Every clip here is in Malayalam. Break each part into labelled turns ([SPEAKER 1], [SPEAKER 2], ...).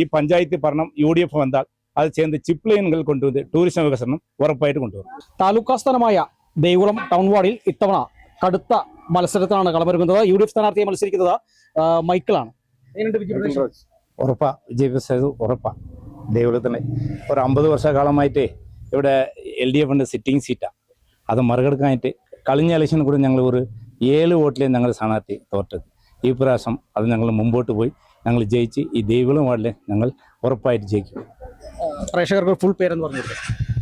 [SPEAKER 1] ഈ പഞ്ചായത്ത് ഭരണം യു ഡി എഫ് വന്നാൽ അത് ചേർന്ന് ചിപ്പ് ലൈനുകൾ കൊണ്ടുവന്ന് ടൂറിസം വികസനം ഉറപ്പായിട്ട് കൊണ്ടുവരും
[SPEAKER 2] താലൂക്കാസ്ഥാനമായ ദേവികുളം ടൗൺ വാർഡിൽ ഇത്തവണ കടുത്ത മത്സരത്തിലാണ് കളമൊരുങ്ങുന്നത്. യു ഡി എഫ് സ്ഥാനാർത്ഥിയെ മത്സരിക്കുന്നത് മൈക്കിളാണ്?
[SPEAKER 1] ഉറപ്പാ. വിജയിപ്പിച്ചത് ഉറപ്പാ. ദൈവത്തിന് ഒരു അമ്പത് വർഷക്കാലമായിട്ട് ഇവിടെ എൽ ഡി എഫിന്റെ സിറ്റിംഗ് സീറ്റാണ് അത് മറികടക്കാനായിട്ട് കളിഞ്ഞ ഇലക്ഷനിൽ കൂടെ ഞങ്ങൾ ഒരു ഏഴ് വോട്ടിലേ ഞങ്ങൾ സ്ഥാനാർത്ഥി തോറ്റത്. ഈ പ്രാവശ്യം അത് ഞങ്ങൾ മുമ്പോട്ട് പോയി. ഞങ്ങൾ ജയിച്ച് ഈ ദൈവം വാർഡിലെ ഞങ്ങൾ ഉറപ്പായിട്ട് ജയിക്കും.
[SPEAKER 2] പ്രേക്ഷകർക്ക് ഫുൾ പേരെന്ന് പറഞ്ഞു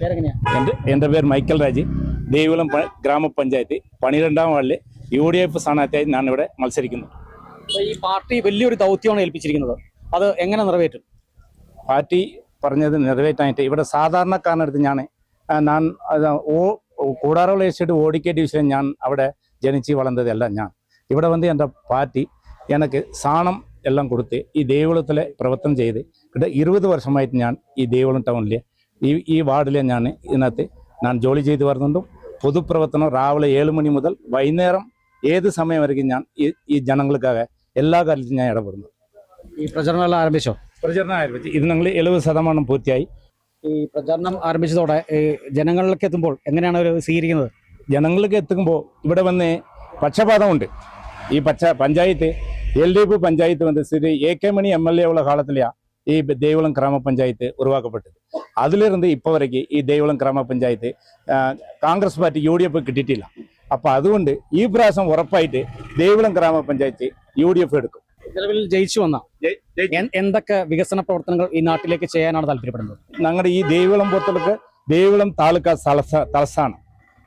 [SPEAKER 2] പേരെങ്ങനെയാ?
[SPEAKER 1] എന്റെ എന്റെ പേര് മൈക്കൽ രാജ്. ദേവികുളം ഗ്രാമപഞ്ചായത്ത് പണിരണ്ടാം വാർഡിലെ യു ഡി എഫ് സ്ഥാനാർത്ഥിയായി ഞാൻ ഇവിടെ മത്സരിക്കുന്നു
[SPEAKER 2] ഈ പാർട്ടി വലിയൊരു ദൗത്യമാണ് ഏൽപ്പിച്ചിരിക്കുന്നത്. അത് എങ്ങനെ നിറവേറ്റും?
[SPEAKER 1] പാർട്ടി പറഞ്ഞത് നിറവേറ്റാനായിട്ട് ഇവിടെ സാധാരണക്കാരനടുത്ത് ഞാൻ ഞാൻ ഓ കൂടാറുള്ള എസ്റ്റേറ്റ് ഓടിക്ക ഡിവിഷൻ ഞാൻ അവിടെ ജനിച്ച് വളർന്നതല്ല ഞാൻ. ഇവിടെ വന്ന് എന്റെ പാർട്ടി എനിക്ക് സാണം എല്ലാം കൊടുത്ത് ഈ ദേവികുളത്തിലെ പ്രവർത്തനം ചെയ്ത് ഇവിടെ ഇരുപത് വർഷമായിട്ട് ഞാൻ ഈ ദേവികുളം ടൗണിലെ ഈ ഈ വാർഡിലെ ഞാൻ ഇതിനകത്ത് ഞാൻ ജോലി ചെയ്ത് വരുന്നുണ്ട്. പൊതുപ്രവർത്തനം രാവിലെ ഏഴ് മണി മുതൽ വൈകുന്നേരം ഏത് സമയം വരെയും ഞാൻ ഈ ഈ ജനങ്ങൾക്കാകെ എല്ലാ കാര്യത്തിലും ഞാൻ ഇടപെടുന്നു.
[SPEAKER 2] ഈ പ്രചരണം എല്ലാം ആരംഭിച്ചോ?
[SPEAKER 1] പ്രചരണം ആരംഭിച്ചു. ഇത് ഞങ്ങൾ എഴുപത് ശതമാനം പൂർത്തിയായി.
[SPEAKER 2] ഈ പ്രചരണം ആരംഭിച്ചതോടെ ഈ ജനങ്ങളിലേക്ക് എത്തുമ്പോൾ എങ്ങനെയാണ് അവർ സ്വീകരിക്കുന്നത്?
[SPEAKER 1] ജനങ്ങളിലേക്ക് എത്തുമ്പോൾ ഇവിടെ വന്ന് പക്ഷപാതമുണ്ട്. ഈ പച്ച പഞ്ചായത്ത് எல் டிபு பஞ்சாயத்து வந்து சிறு ஏ கே மணி எம்எல்ஏவுள்ள காலத்திலேயா ഈ ദേവളം ഗ്രാമപഞ്ചായത്ത് ഉരുവാക്കപ്പെട്ടത്. അതിലിരുന്ന് ഇപ്പോൾ വരയ്ക്ക് ഈ ദേവളം ഗ്രാമപഞ്ചായത്ത് Congress party U D F കിട്ടിയിട്ടില്ല. അപ്പോൾ അതുകൊണ്ട് ഈ പ്രാവശ്യം ഉറപ്പായിട്ട് ദേവളം ഗ്രാമപഞ്ചായത്ത് യു ഡി എഫ് എടുക്കും.
[SPEAKER 2] നിലവിൽ ജയിച്ചു വന്ന? എന്തൊക്കെ വികസന പ്രവർത്തനങ്ങൾ ഈ നാട്ടിലേക്ക് ചെയ്യാനാണ് താല്പര്യപ്പെടുന്നത്?
[SPEAKER 1] ഞങ്ങളുടെ ഈ ദേവളം പുറത്തുള്ള ദേവളം താലൂക്ക തലസാണ്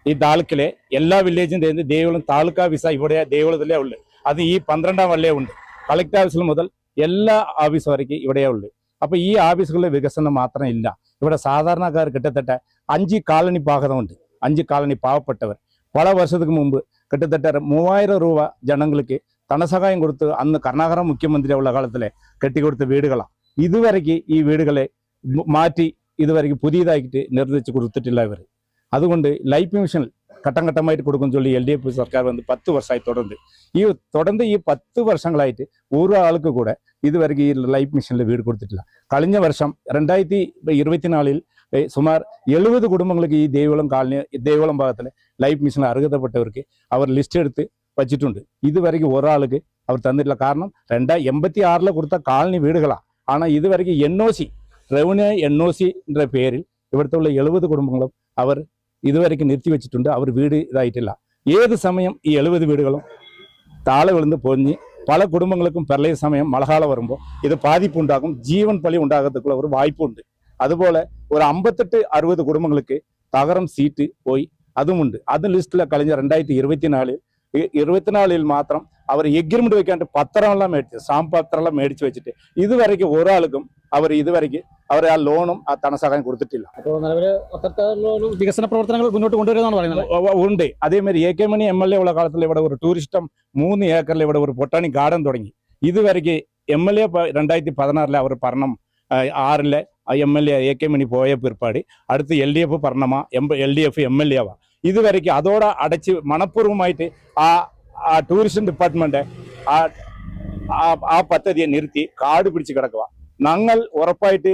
[SPEAKER 1] ഈ താലൂക്കിലെ എല്ലാ വില്ലേജിന്റെയും ദേവളം താലൂക്ക വിസ ഇവിടെ ദേവികുളത്തിലേ ഉള്ളു. അത് ഈ പന്ത്രണ്ടാം വള്ളിയേ ഉണ്ട്. കളക്ടർ ഓഫീസിൽ മുതൽ എല്ലാ ഓഫീസ് വരയ്ക്ക് ഇവിടെയേ ഉള്ളൂ. അപ്പോൾ ഈ ഓഫീസുകളിലെ വികസനം മാത്രമില്ല ഇവിടെ സാധാരണക്കാർ കിട്ടത്തട്ട അഞ്ച് കോളനി പാകതമുണ്ട് അഞ്ച് കോളനി പാവപ്പെട്ടവർ. പല വർഷത്തിന് മുമ്പ് കിട്ടത്തട്ട മൂവായിരം രൂപ ജനങ്ങൾക്ക് ധനസഹായം കൊടുത്ത് അന്ന് കർണാകരം മുഖ്യമന്ത്രി ഉള്ള കാലത്തിലെ കെട്ടിക്കൊടുത്ത വീടുകളാണ് ഇതുവരയ്ക്ക് ഈ വീടുകളെ മാറ്റി ഇതുവരയ്ക്ക് പുതിയതായിട്ട് നിർദ്ദേശിച്ച് കൊടുത്തിട്ടില്ല ഇവർ അതുകൊണ്ട് ലൈഫ് മിഷനിൽ ഘട്ടം ഘട്ടമായിട്ട് കൊടുക്കും ചൊല്ലി എൽ ഡി എഫ് സർക്കാർ വന്ന് പത്ത് വർഷമായി തുടർന്ന് ഈ തുടർന്ന് ഈ പത്ത് വർഷങ്ങളായിട്ട് ഓരോ ആൾക്ക് കൂടെ ഇതുവരെയ്ക്ക് ഈ ലൈഫ് മിഷനിൽ വീട് കൊടുത്തിട്ടില്ല കഴിഞ്ഞ വർഷം രണ്ടായിരത്തി ഇരുപത്തിനാലിൽ ഏ, സുമാർ എഴുപത് കുടുംബങ്ങൾക്ക് ഈ ദേവികുളം കാലനി ദേവികുളം ഭാഗത്തിലെ ലൈഫ് മിഷനിൽ അർഹതപ്പെട്ടവർക്ക് അവർ ലിസ്റ്റ് എടുത്ത് വച്ചിട്ടുണ്ട് ഇതുവരെയ്ക്ക് ഒരാൾക്ക് അവർ തന്നിട്ടില്ല കാരണം രണ്ടാ എൺപത്തി ആറിലെ കൊടുത്ത കാലനി വീടുകളാണ് ஆனால் இதுவரைக்கும் என்ஓசி ரெவன்யூ എൻഒസിന്റെ പേരിൽ ഇവിടുത്തെ ഉള്ള എഴുപത് കുടുംബങ്ങളും അവർ ഇതുവരെയ്ക്ക് നിർത്തി വെച്ചിട്ടുണ്ട് അവർ വീട് ഇതായിട്ടില്ല ഏത് സമയം ഈ എഴുപത് വീടുകളും താളെ വിളുന്ന് പൊഞ്ഞ് പല കുടുംബങ്ങൾക്കും പ്രളയ സമയം മഴക്കാലം വരുമ്പോൾ ഇത് ബാധിപ്പുണ്ടാകും. ജീവൻ പലി ഉണ്ടാകത്തക്കുള്ള ഒരു വായ്പുണ്ട്. അതുപോലെ ഒരു അമ്പത്തെട്ട് അറുപത് കുടുംബങ്ങൾക്ക് തകരം സീറ്റ് പോയി. അതുമുണ്ട്. അത് ലിസ്റ്റിലെ കഴിഞ്ഞ രണ്ടായിരത്തി ഇരുപത്തിനാലിൽ ഇരുപത്തിനാലിൽ മാത്രം അവർ എഗ്രിമെന്റ് വെക്കാണ്ട് പത്രമെല്ലാം മേടിച്ച് സാമ്പത്രമെല്ലാം പത്രമെല്ലാം മേടിച്ച് വെച്ചിട്ട് ഇതുവരയ്ക്ക് ഒരാൾക്കും അവർ ഇതുവരയ്ക്ക് അവർ ആ ലോണും ആ ധനസഹായം കൊടുത്തിട്ടില്ല.
[SPEAKER 2] അപ്പോൾ നിലവിൽ വികസന പ്രവർത്തനങ്ങൾ മുന്നോട്ട് കൊണ്ടുവരുന്നതാണ് പറയുന്നത്
[SPEAKER 1] ഉണ്ട്. അതേമാതിരി A K Mani M L A ഉള്ള കാലത്തിൽ ഇവിടെ ഒരു ടൂറിസ്റ്റം മൂന്ന് ഏക്കറിൽ ഇവിടെ ഒരു പൊട്ടാണി ഗാർഡൻ തുടങ്ങി. ഇതുവരയ്ക്ക് എം എൽ എ രണ്ടായിരത്തി പതിനാറിലെ അവർ ഭരണം ആറിലെ M L A A K Mani പോയ പിற்பாട് അടുത്ത് L D F ഭരണമാ M L D F M L A ആവാ. ഇതുവരെയ്ക്ക് അതോടെ അടച്ച് മണപ്പൂർവമായിട്ട് ആ ആ ടൂറിസം ഡിപ്പാർട്ട്മെന്റ് ആ ആ- പദ്ധതിയെ നിർത്തി കാട് പിടിച്ച് കിടക്കുക. ഞങ്ങൾ ഉറപ്പായിട്ട്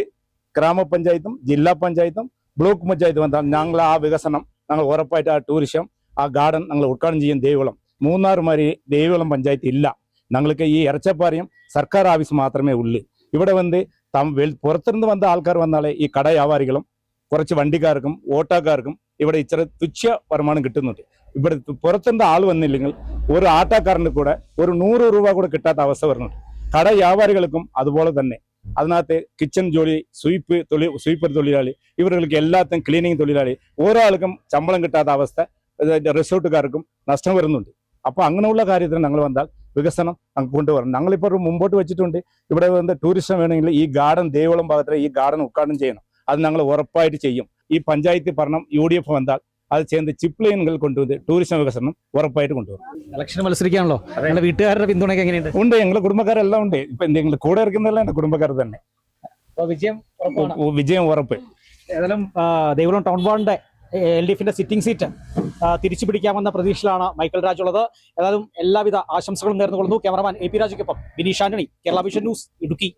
[SPEAKER 1] ഗ്രാമപഞ്ചായത്തും ജില്ലാ പഞ്ചായത്തും ബ്ലോക്ക് പഞ്ചായത്തും വന്നാൽ ഞങ്ങൾ ആ വികസനം ഞങ്ങൾ ഉറപ്പായിട്ട് ആ ടൂറിസം ആ ഗാർഡൻ ഞങ്ങൾ ഉദ്ഘാടനം ചെയ്യും ദേവികുളം. മൂന്നാർ മാതിരി ദേവികുളം പഞ്ചായത്ത് ഇല്ല. ഞങ്ങൾക്ക് ഈ ഇറച്ചപ്പാറയും സർക്കാർ ആഫീസ് മാത്രമേ ഉള്ളൂ. ഇവിടെ വന്ന് തം പുറത്തുനിന്ന് വന്ന ആൾക്കാർ വന്നാലേ ഈ കട വ്യാപാരികളും കുറച്ച് വണ്ടിക്കാർക്കും ഓട്ടോക്കാർക്കും ഇവിടെ ഇത്ര തുച്ഛ വരുമാനം കിട്ടുന്നുണ്ട്. ഇവിടെ പുറത്തുനിന്ന് ആൾ വന്നില്ലെങ്കിൽ ഒരു ആട്ടക്കാരന്റെ കൂടെ ഒരു നൂറ് രൂപ കൂടെ കിട്ടാത്ത അവസ്ഥ വരുന്നുണ്ട്. കട വ്യാപാരികൾക്കും അതുപോലെ തന്നെ. അതിനകത്ത് കിച്ചൺ ജോലി സ്വീപ്പ് തൊഴിൽ സ്വീപ്പർ തൊഴിലാളി ഇവർക്ക് എല്ലാത്തും ക്ലീനിങ് തൊഴിലാളി ഓരോ ആൾക്കും ശമ്പളം കിട്ടാത്ത അവസ്ഥ റിസോർട്ടുകാർക്കും നഷ്ടം വരുന്നുണ്ട്. അപ്പോൾ അങ്ങനെയുള്ള കാര്യത്തിന് ഞങ്ങൾ വന്നാൽ വികസനം അങ്ങ് കൊണ്ടുവരണം. ഞങ്ങളിപ്പോൾ ഒരു മുമ്പോട്ട് വെച്ചിട്ടുണ്ട്. ഇവിടെ വന്ന് ടൂറിസം വേണമെങ്കിൽ ഈ ഗാർഡൻ ദേവളം ഭാഗത്തിലെ ഈ ഗാർഡൻ ഉദ്ഘാടനം ചെയ്യണം. അത് ഞങ്ങൾ ഉറപ്പായിട്ട് ചെയ്യും. ഈ പഞ്ചായത്ത് ഭരണം യു ഡി എഫ് വന്നാൽ അത് ചേർന്ന് ചിപ്പ് ലൈനുകൾ കൊണ്ടുവന്ന് ടൂറിസം വികസനം ഉറപ്പായിട്ട് കൊണ്ടുവരും
[SPEAKER 2] ഇലക്ഷൻ മത്സരിക്കാണല്ലോ. ഞങ്ങളുടെ വീട്ടുകാരുടെ പിന്തുണയൊക്കെ എങ്ങനെയുണ്ട്?
[SPEAKER 1] ഉണ്ട്. ഞങ്ങളുടെ കുടുംബക്കാരെല്ലാം ഉണ്ട്. ഇപ്പൊ എന്തെങ്കിലും കൂടെ ഇറക്കുന്നതല്ല? എന്റെ കുടുംബക്കാർ തന്നെ.
[SPEAKER 2] വിജയം
[SPEAKER 1] വിജയം ഉറപ്പ്.
[SPEAKER 2] ഏതായാലും ദേവളം ടൗൺ വാർഡിന്റെ എൽ ഡി എഫിന്റെ സിറ്റിംഗ് സീറ്റ് തിരിച്ചു പിടിക്കാമെന്ന പ്രതീക്ഷയിലാണ് മൈക്കൽ രാജ് ഉള്ളത്. ഏതായാലും എല്ലാവിധ ആശംസകളും നേർന്നുകൊള്ളുന്നു. ക്യാമറമാൻ എ പി രാജയ്ക്കൊപ്പം Bineesh Antony. Kerala vision news Idukki.